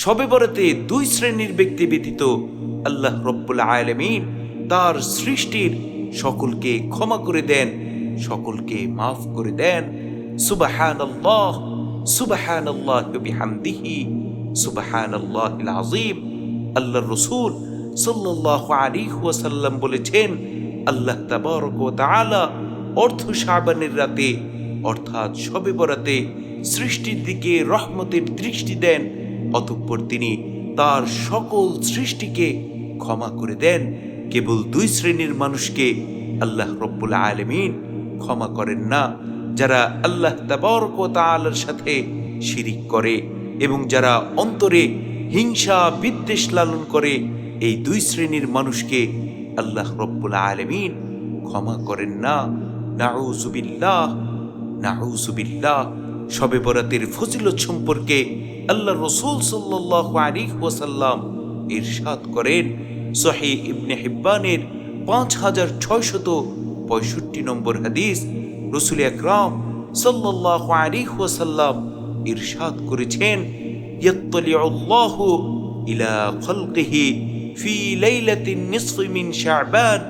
সবে বরাতে দুই শ্রেণির ব্যক্তি ব্যতীত আল্লাহ রব্বুল আলমিন তার সৃষ্টির সকলকে ক্ষমা করে দেন, সকলকে মাফ করে দেন। সুবাহান আল্লাহ সুবাহান আল্লাহ বিহামদিহি সুবাহান আল্লাহ আজিম আল্লাহ রসুল সাল্লাহ আলী বলেছেন, আল্লাহ তাবারক তাআলা অর্থ সাবানের রাতে, অর্থাৎ সবে বরাতে সৃষ্টির দিকে রহমতের দৃষ্টি দেন অতঃপর তিনি তার সকল সৃষ্টিকে ক্ষমা করে দেন। কেবল দুই শ্রেণির মানুষকে আল্লাহ রব্বুল আলমিন ক্ষমা করেন না, যারা আল্লাহ তাবারক ও সাথে শিরিক করে এবং যারা অন্তরে হিংসা, বিদ্বেষ লালন করে, এই দুই শ্রেণির মানুষকে আল্লাহ রব্বুল আলমিন ক্ষমা করেন না। নাউজুবিল্লাহ নাউজুবিল্লাহ শবে বরাতের ফজিলত সম্পর্কে আল্লাহ রসুল সাল্লাহ আলী ওয়াসাল্লাম ইরশাদ করেন সহি ইবনে হিব্বানের পাঁচ হাজার ছয়শত পঁয়ষট্টি নম্বর হাদিস রসুল আকরাম সাল্লাহ আলী ওয়াসাল্লাম ইরশাদ করেছেন, ইয়াত্তালিউল্লাহ ইলা খলকিহি ফি লাইলাতিন নিসফি মিন শাবান।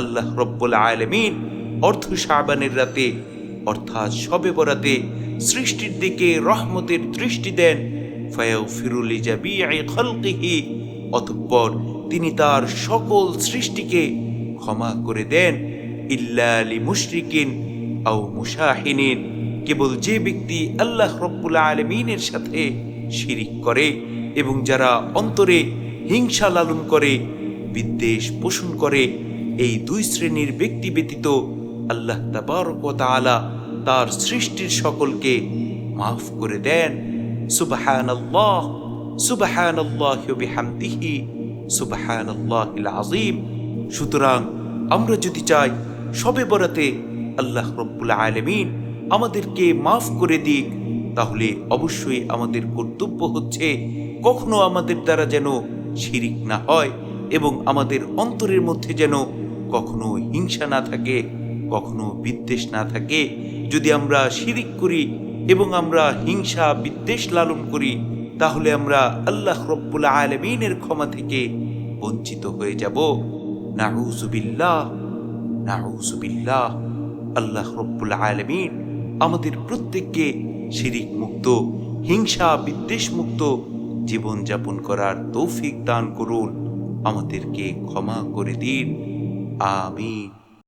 আল্লাহ রব্বুল আলামিন অর্ধ শাবানের রাতে, অর্থাৎ শবে বরাতে সৃষ্টির দিকে রহমতের দৃষ্টি দেন। ফায়াগফিরুলি জাবিই খলকিহি, অতঃপর তিনি তার সকল সৃষ্টিকে ক্ষমা করে দেন। ইল্লা লি মুশরিকিন আও মুশাহিনিন, কেবল যে ব্যক্তি আল্লাহ রব্বুল আলমিনের সাথে শিরিক করে এবং যারা অন্তরে হিংসা লালন করে, বিদ্বেষ পোষণ করে, এই দুই শ্রেণির ব্যক্তি ব্যতীত আল্লাহ তাবারক তাআলা তার সৃষ্টির সকলকে মাফ করে দেন। বিহামদিহি, সুবহানাল্লাহিল আযীম। সুতরাং আমরা যদি চাই, সবে বরাতে আল্লাহ রব্বুল আলমিন আমাদেরকে মাফ করে দিক, তাহলে অবশ্যই আমাদের কর্তব্য হচ্ছে কখনো আমাদের দ্বারা যেন শিরিক না হয় এবং আমাদের অন্তরের মধ্যে যেন কখনো হিংসা না থাকে। কখনো বিদ্বেষ না থাকে। যদি আমরা শিরিক করি এবং আমরা হিংসা, বিদ্বেষ লালন করি, তাহলে আমরা আল্লাহ রব্বুল আলমিনের ক্ষমা থেকে বঞ্চিত হয়ে যাব। নাউজুবিল্লাহ নাউজুবিল্লাহ আল্লাহ রব্বুল আলমিন আমাদের প্রত্যেককে শিরিক মুক্ত, হিংসা, বিদ্বেষ মুক্ত জীবনযাপন করার তৌফিক দান করুন। আমাদেরকে ক্ষমা করে দিন। আমিন।